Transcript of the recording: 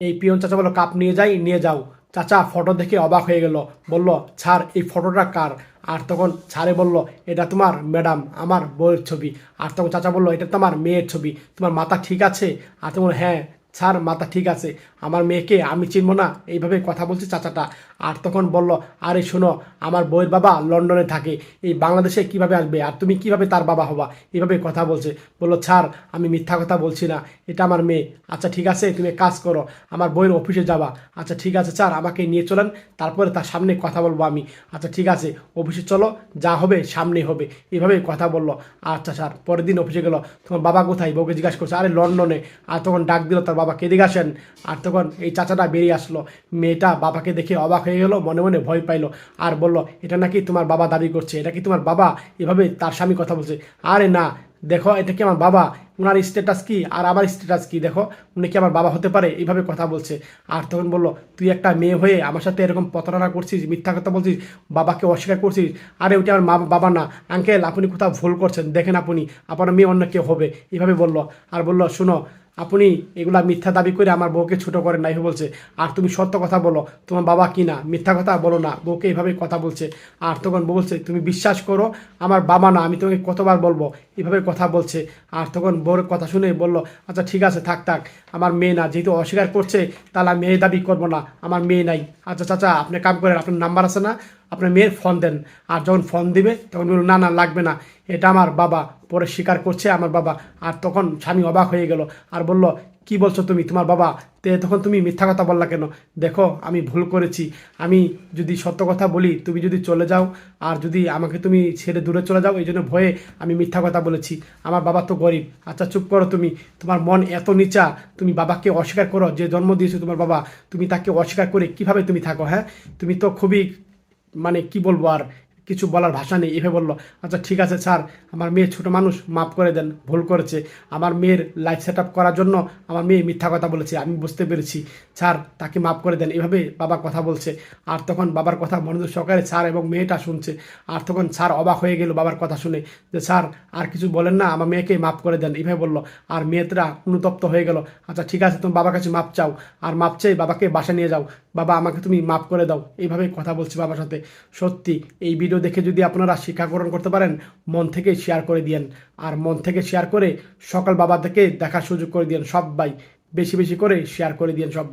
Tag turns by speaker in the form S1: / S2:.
S1: এই পিয়ন চাচা বলল, কাপ নিয়ে যাই, নিয়ে যাও। চাচা ফটো দেখে অবাক হয়ে গেল, বলল, ছাড়, এই ফটোটা কার? আর তখন ছাড়ে বলল, এটা তোমার ম্যাডাম, আমার বউয়ের ছবি। আর তখন চাচা বলল, এটা তোমার মেয়ের ছবি, তোমার মাথা ঠিক আছে? আর তখন হ্যাঁ। ছাড় মাথা ঠিক আছে, আমার মেয়েকে আমি চিনবো না। এইভাবে কথা বলছে চাচাটা। আর তখন বলল, আরে শোনো, আমার বউয়ের বাবা লন্ডনে থাকে, এই বাংলাদেশে কীভাবে আসবে, আর তুমি কীভাবে তার বাবা হবা? এইভাবে কথা বলছে। বলল ছাড় আমি মিথ্যা কথা বলছি না, এটা আমার মেয়ে। আচ্ছা ঠিক আছে, তুমি কাজ করো, আমার বইয়ের অফিসে যাবা। আচ্ছা ঠিক আছে, স্যার, আমাকে নিয়ে চলেন, তারপরে তার সামনে কথা বলব আমি। আচ্ছা ঠিক আছে, অফিসে চলো, যা হবে সামনে হবে। এইভাবে কথা বলল। আচ্ছা স্যার, পরের দিন অফিসে গেলো, তোমার বাবা কোথায়? বউকে জিজ্ঞাসা করছে, আরে লন্ডনে। আর তখন ডাক দিল তার বাবা কেঁদে গেছেন আর তখন এই চাচাটা বেরিয়ে আসলো। মেয়েটা বাবাকে দেখে অবাক হয়ে গেলো, মনে মনে ভয় পাইলো আর বলল, এটা নাকি তোমার বাবা দাবি করছে? এটা কি তোমার বাবা? এভাবে তার স্বামী কথা বলছে। আরে না, দেখো, এটা কি আমার বাবা? ওনার স্ট্যাটাস কি? আর আমার স্ট্যাটাস কি? দেখো, উনি কি আমার বাবা হতে পারে? এইভাবে কথা বলছে। আর তখন বলল, তুই একটা মেয়ে হয়ে আমার সাথে এরকম প্রতারণা করছিস, মিথ্যা কথা বলছিস, বাবাকে অস্বীকার করছিস? আরে ওটা আমার মা বাবা না। আঙ্কেল, আপনি কোথাও ভুল করছেন। দেখেন আপনি, আপনার মেয়ে অন্য কেউ হবে। এইভাবে বলল। আর বলল, শুনো আপনি এগুলা মিথ্যা দাবি করে আমার বউকে ছোট করেন নাই বলছে। আর তুমি সত্য কথা বলো, তোমার বাবা কি না? মিথ্যা কথা বলো না, বউকে এইভাবে কথা বলছে। আর তখন বলছে, তুমি বিশ্বাস করো, আমার বাবা না, আমি তোমাকে কতবার বলব? এইভাবে কথা বলছে। আর তখন বউর কথা শুনে বলল আচ্ছা ঠিক আছে, থাক থাক। আমার মেয়ে না, যেহেতু অস্বীকার করছে, তাহলে আমি মেয়ে দাবি করব না। আমার মেয়ে নাই। আচ্ছা চাচা, আপনি কাম করেন, আপনার নাম্বার আছে না? আপনার মেয়ের ফোন দেন। আর যখন ফোন দিবে, তখন বলল না না, লাগবে না। এটা আমার বাবা। পরে স্বীকার করছে আমার বাবা। আর তখন স্বামী অবাক হয়ে গেল। আর বলল কি বলছো তুমি? তোমার বাবা, তে তখন তুমি মিথ্যা কথা বললা কেন? দেখো, আমি ভুল করেছি। আমি যদি সত্য কথা বলি, তুমি যদি চলে যাও, আর যদি আমাকে তুমি ছেড়ে দূরে চলে যাও, এই জন্য ভয়ে আমি মিথ্যা কথা বলেছি। আমার বাবা তো গরিব। আচ্ছা চুপ করো তুমি। তোমার মন এত নিচা, তুমি বাবাকে অস্বীকার করো, যে জন্ম দিয়েছ তোমার বাবা, তুমি তাকে অস্বীকার করে কীভাবে তুমি থাকো হ্যাঁ? তুমি তো খুবই মানে কি বলব আর? কিছু বলার ভাষা নেই। এভাবে বলল আচ্ছা ঠিক আছে স্যার, আমার মেয়ে ছোট মানুষ, মাফ করে দেন, ভুল করেছে। আমার মেয়ের লাইফ সেট করার জন্য আমার মেয়ে মিথ্যা কথা বলেছে, আমি বুঝতে পেরেছি। স্যার, তাকে মাফ করে দেন। এভাবে বাবা কথা বলছে। আর তখন বাবার কথা মনোযোগ সহকারে স্যার এবং মেয়েটা শুনছে। আর তখন স্যার অবাক হয়ে গেল বাবার কথা শুনে যে, স্যার, আর কিছু বলেন না, আমার মেয়েকে মাফ করে দেন। এভাবে বলল। আর মেয়েটা অনুতপ্ত হয়ে গেল। আচ্ছা ঠিক আছে, তুমি বাবার কাছে মাপ চাও। আর মাপ চেয়ে বাবাকে বাসা নিয়ে যাও। বাবা, আমাকে তুমি মাফ করে দাও। এইভাবে কথা বলছি বাবার সাথে। সত্যি, এই ভিডিও দেখে যদি আপনারা শিক্ষা গ্রহণ করতে পারেন, মন থেকে শেয়ার করে দিয়েন। আর মন থেকে শেয়ার করে সকাল বাবা থেকে দেখার সুযোগ করে দিয়েন সবাই। বেশি বেশি করে শেয়ার করে দিয়েন সব